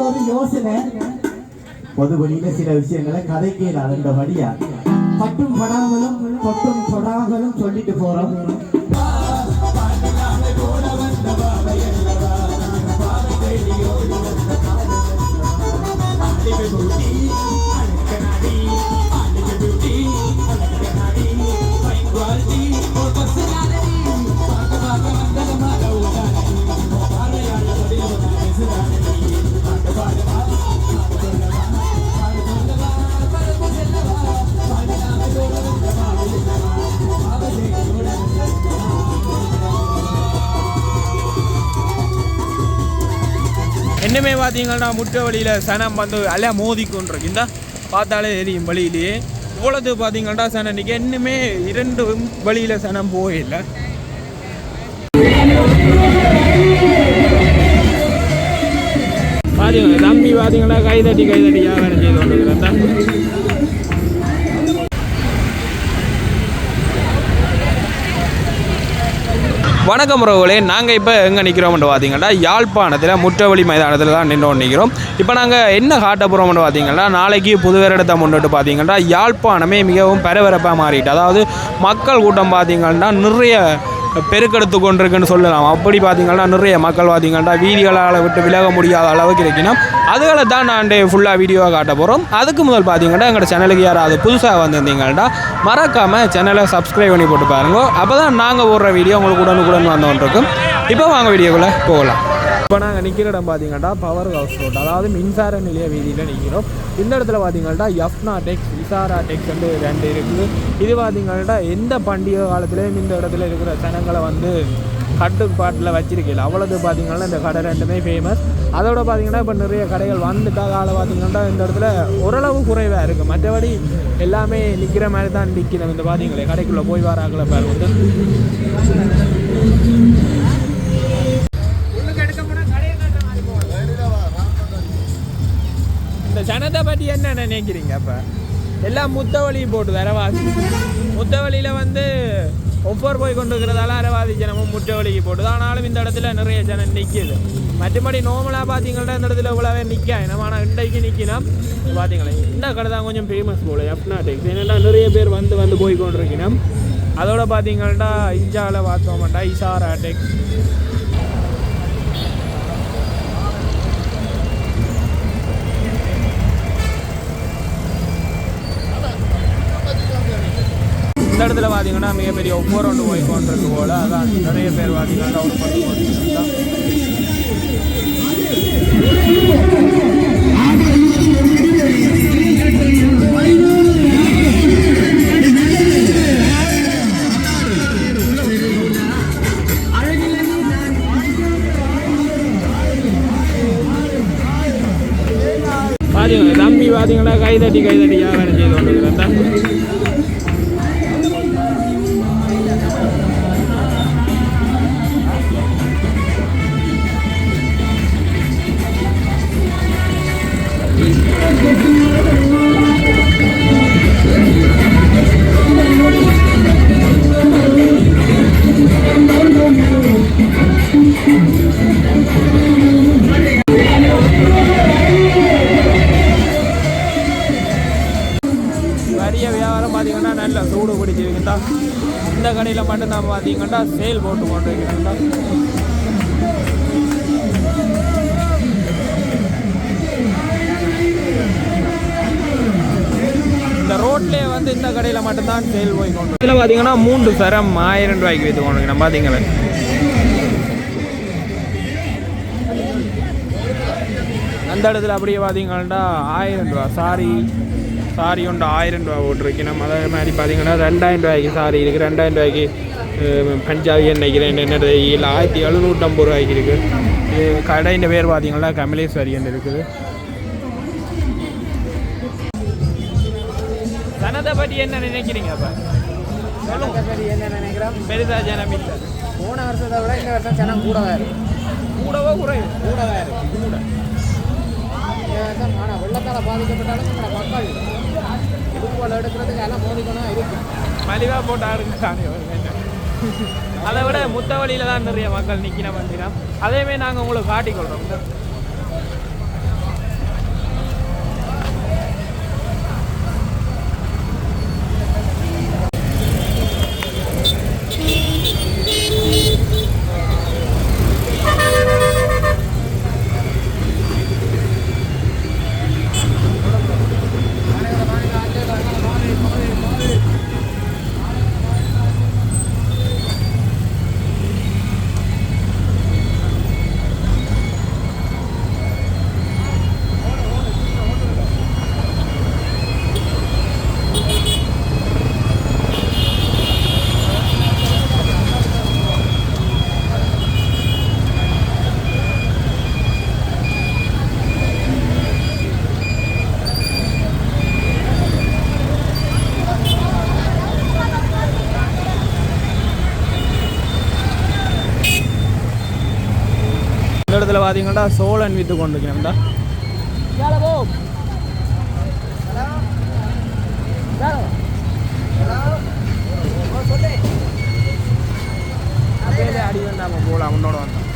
ஒரு யோசனை பொது வழியில சில விஷயங்களை கதைக்கு நடந்தபடியா பட்டும் படாமலும் பட்டும் படாமலும் சொல்லிட்டு போறோம் பார்த்தீங்கன்னா முட்டை வழியில் சனம் வந்து அல்ல மோதிக்கொண்டிருக்கு இந்த பார்த்தாலே தெரியும் வழியிலேயே. இவ்வளோது பார்த்தீங்கன்னா சனம் இன்றைக்கி இன்னுமே இரண்டு வழியில் சனம் போகல பார்த்தீங்களா தம்பி பார்த்தீங்கன்னா கைதட்டி கைதட்டி வியாபாரம் செய்து கொண்டிருக்கிறேன். வணக்கம் உறவுகளே நாங்கள் இப்போ எங்கே நிற்கிறோம்னு பார்த்தீங்கன்னா யாழ்ப்பாணத்தில் முற்றவழி மைதானத்தில் தான் நின்று நிற்கிறோம் இப்போ நாங்கள் என்ன காட்ட போகிறோம்னு பார்த்தீங்கன்னா நாளைக்கு புது வருடத்தை முன்னிட்டு பார்த்தீங்கன்னா யாழ்ப்பாணமே மிகவும் பரபரப்பாக மாறிட்டு அதாவது மக்கள் கூட்டம் பார்த்தீங்கன்னா நிறைய பெருக்கெடுத்து கொண்டிருக்குன்னு சொல்லலாம். அப்படி பார்த்தீங்கன்னா நிறைய மக்கள் பார்த்தீங்கன்னா வீதிகளால் விட்டு விலக முடியாத அளவுக்கு இருக்கணும் அதுகளை தான் நான் ஃபுல்லாக வீடியோவாக காட்ட போகிறோம் அதுக்கு முதல் பார்த்தீங்கன்னா எங்களோட சேனலுக்கு யாராவது புதுசாக வந்திருந்தீங்கன்னா மறக்காமல் சேனலை சப்ஸ்கிரைப் பண்ணி போட்டு பாருங்க. அப்போ தான் நாங்கள் போடுற வீடியோ உங்களுக்கு உடனுக்குடன் வந்தோன்றிருக்கும் இப்போ வாங்க வீடியோக்குள்ளே போகலாம். இப்போ நாங்கள் நிற்கிற இடம் பார்த்தீங்கன்னா பவர் ஹவுஸ் ரோட் அதாவது மின்சார நிலைய வீதியில் நிற்கிறோம் இந்த இடத்துல பார்த்தீங்கன்னா எஃப்னா டெக்ஸ் விசாரா டெக்ஸ் வந்து ரெண்டு இருக்குது. இது பார்த்தீங்கன்னா எந்த பண்டிகை காலத்துலேயும் இந்த இடத்துல இருக்கிற ஜனங்களை வந்து கட்டுப்பாட்டில் வச்சிருக்கல. அவ்வளோது பார்த்தீங்கன்னா இந்த கடை ரெண்டுமே ஃபேமஸ் அதோட பார்த்தீங்கன்னா இப்போ நிறைய கடைகள் வந்துட்டாக காலை பார்த்தீங்கன்னா இந்த இடத்துல ஓரளவு குறைவாக இருக்குது மற்றபடி எல்லாமே நிற்கிற மாதிரி தான் நிற்கிறோம் இந்த பார்த்தீங்களே கடைக்குள்ளே போய் வராங்களே பாருங்க. இந்த ஜனத்தை பற்றி என்ன நினைக்கிறீங்க அப்போ? எல்லாம் முத்தவழி போட்டு வரவாசி முத்தவழியில் வந்து ஒவ்வொரு போய் கொண்டு இருக்கிறதால அரவாதி ஜனமும் முற்றவழிக்கு போட்டுது. ஆனாலும் இந்த இடத்துல நிறைய ஜனம் நிற்கிது மற்றபடி நார்மலாக பார்த்தீங்கன்னா இந்த இடத்துல இவ்வளோவே நிற்க நம்ம ஆனால் இன்றைக்கு நிற்கினா பார்த்தீங்களே இந்த கடை தான் கொஞ்சம் ஃபேமஸ் போல. எப்னா டெக்ஸ் ஏன்னா நிறைய பேர் வந்து வந்து போய் கொண்டிருக்கணும் அதோட பார்த்தீங்கன்னா இஞ்சாவில் பார்த்தோம்ட்டா இசாரா டெக்ஸ் இடத்துல பார்த்தீங்கன்னா மிகப்பெரிய ஒவ்வொரு ஒன்று போய் கொண்டிருக்கு போல அதான் நிறைய பேர் பார்த்தீங்கன்னா டவுன் பண்ணி கொண்டிருக்காங்க. தம்பி பாத்தீங்கன்னா கைதட்டி கைதட்டி வியாபாரம் செய்து கொண்டிருக்கிறேன் இந்த கடையில் மட்டும் நம்ம பார்த்தீங்கன்னா சேல் போட்டு கொண்டு இருக்கிறோம்டா இந்த ரோட்லேயே வந்து இந்த கடையில் மட்டும்தான் சேல் போய் கொண்டு இதில் பார்த்தீங்கன்னா மூன்று சரம் ஆயிரம் ரூபாய்க்கு வைத்து கொண்டு நம்ம பார்த்தீங்களா அந்த இடத்துல அப்படியே பார்த்தீங்கன்னா ஆயிரம் ரூபா சாரி சாரி ஒன்று ஆயிரம் ரூபா போட்டிருக்கணும் அதே மாதிரி பார்த்தீங்கன்னா ரெண்டாயிரம் ரூபாய்க்கு சாரி இருக்குது ரெண்டாயிரம் ரூபாய்க்கு பஞ்சாபி நினைக்கிறேன் என்னது இல்லை ஆயிரத்தி எழுநூற்றம்பது ரூபாய்க்கு இருக்குது கடையின் பேர் பார்த்தீங்கன்னா கமலேஸ்வரியன் இருக்குது ஜனதை பற்றி என்ன நினைக்கிறீங்க அப்போ சொல்லுங்க சரி என்ன நினைக்கிறோம் பெரிதா ஜனம் இல்லை போன வருஷத்தை விட இந்த வருஷம் ஜனம் கூட தான் இருக்கு கூடவோ குறைவு கூட தான் இருக்கு கூட இந்த வருஷம் ஆனால் வெள்ளத்தால் பாதிக்கப்பட்டாலும் நம்மளோட மக்கள் ஃபுட்பால் எடுக்கிறதுக்கு எல்லாம் மோதிக்கணும் இருக்கு மலிவாக போட்டு ஆடுங்க அதை விட முத்தவழியில் தான் நிறைய மக்கள் நிற்கின வந்தினம் அதேமாரி நாங்கள் உங்களுக்கு காட்டிக்கொள்கிறோம் பக்கத்தில் பார்த்தீங்கன்னா சோழன் வித்து கொண்டிருக்கிறேன்டா அடி வந்தாம போகலாம் உன்னோட வந்தோம்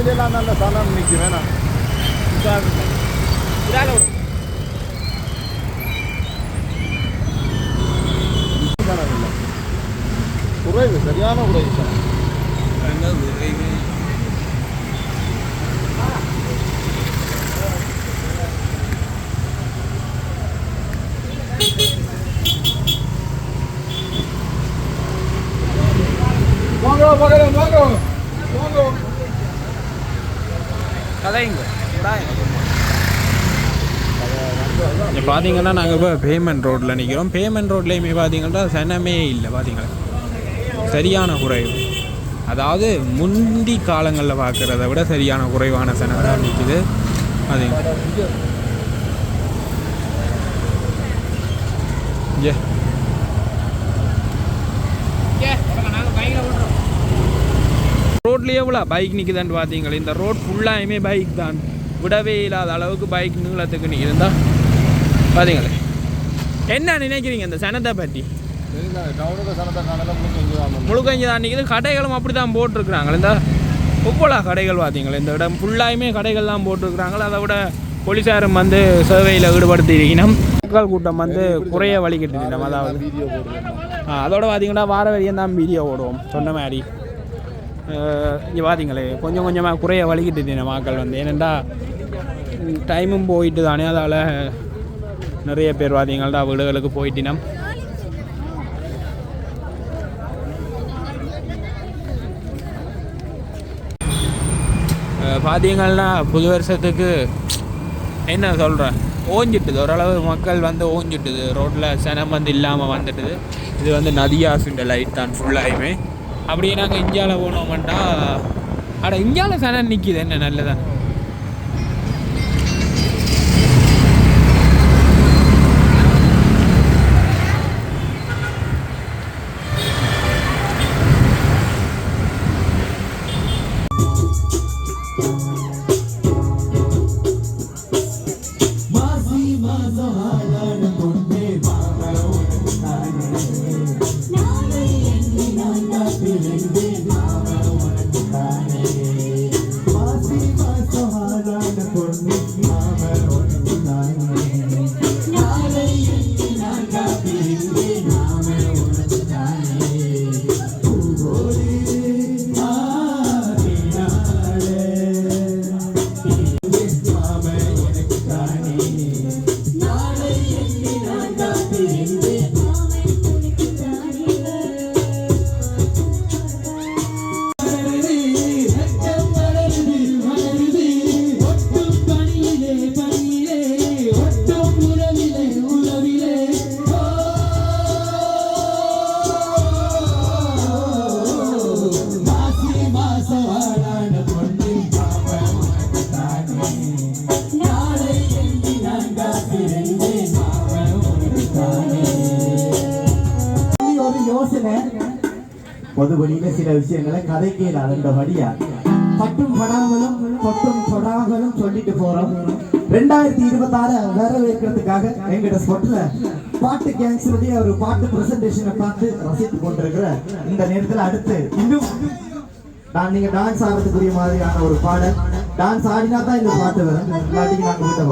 இதெல்லாம் நல்ல சனம் நிற்கிறேன் குறைவு சரியான குறைவு சார் வாங்க பகலன் வாங்க வாங்க கதைங்க இங்கே பார்த்தீங்கன்னா நாங்கள் இப்போ பேமெண்ட் ரோட்டில் நிற்கிறோம் பேமெண்ட் ரோட்லேயுமே பார்த்தீங்கன்னா சனமே இல்லை பார்த்தீங்களா சரியான குறைவு. அதாவது முந்தி காலங்களில் பார்க்குறத விட சரியான குறைவான சனம் தான் அது ஏ. ரோட்லேயே எவ்வளோ பைக் நிற்குதான்னு பார்த்தீங்களா இந்த ரோட் ஃபுல்லாயுமே பைக் தான். விடவே இல்லாத அளவுக்கு பைக் நீளத்துக்கு நிற்குதுந்தா பார்த்தீங்களே என்ன நினைக்கிறீங்க இந்த சனத்தை பற்றி தெரியல டவுனுக்கு சனத்தை காணல முடிஞ்சு முழுக்க இங்கே தான் நிற்குது கடைகளும் அப்படி தான் போட்டிருக்கிறாங்களே இந்த ஒவ்வொரு கடைகள் பார்த்தீங்களா இந்த இடம் ஃபுல்லாயுமே கடைகள் தான் போட்டிருக்கிறாங்களே அதை விட போலீஸாரும் வந்து சேவையில் ஈடுபடுத்தி இருக்கணும். மக்கள் கூட்டம் வந்து குறைய வழிகிட்டு அதாவது. அதோட பார்த்தீங்கன்னா வார வரையும் தான் வீடியோ ஓடுவோம் சொன்ன மாதிரி. இங்கே பார்த்தீங்களே கொஞ்சம் கொஞ்சமாக குறைய வலிக்கிட்டு மக்கள் வந்து. ஏனெண்டா டைமும் போயிட்டு தானே அதால் நிறைய பேர் பார்த்தீங்கன்னா வீடுகளுக்கு போயிட்டினம் பார்த்தீங்கன்னா புது வருஷத்துக்கு என்ன சொல்கிறேன் ஓஞ்சிட்டுது. ஓரளவு மக்கள் வந்து ஓஞ்சிட்டுது. ரோட்டில் சனம் வந்து இல்லாமல் வந்துட்டுது. இது வந்து நதியாசுண்ட லைட் தான் ஃபுல்லாயுமே அப்படியே நாங்கள் இந்தியாவில் போனோம்ட்டா அட இந்தியாவில் சனம் நிற்கிது என்ன நல்லதான் வழியில விஷயங்களை கதைக்கு வழியா பட்டும் படாமலும் தொட்டும் தொடாமலும் சொல்லிட்டு போறோம். ரெண்டாயிரத்தி இருபத்தி ஆறு வரவேற்கிறதுக்காக எங்கிட்ட ஸ்பொட்ல பாட்டு கேங்ஸருடைய ஒரு பாட்டு பிரசன்டேஷனை பார்த்து ரசித்து கொண்டிருக்கிற இந்த நேரத்தில் அடுத்து இன்னும் நான் நீங்க டான்ஸ் ஆடுறதுக்குரிய மாதிரியான ஒரு பாடல். டான்ஸ் ஆடினா தான் இந்த பாட்டு வரும். இல்லாட்டிக்கு நாங்க விட்ட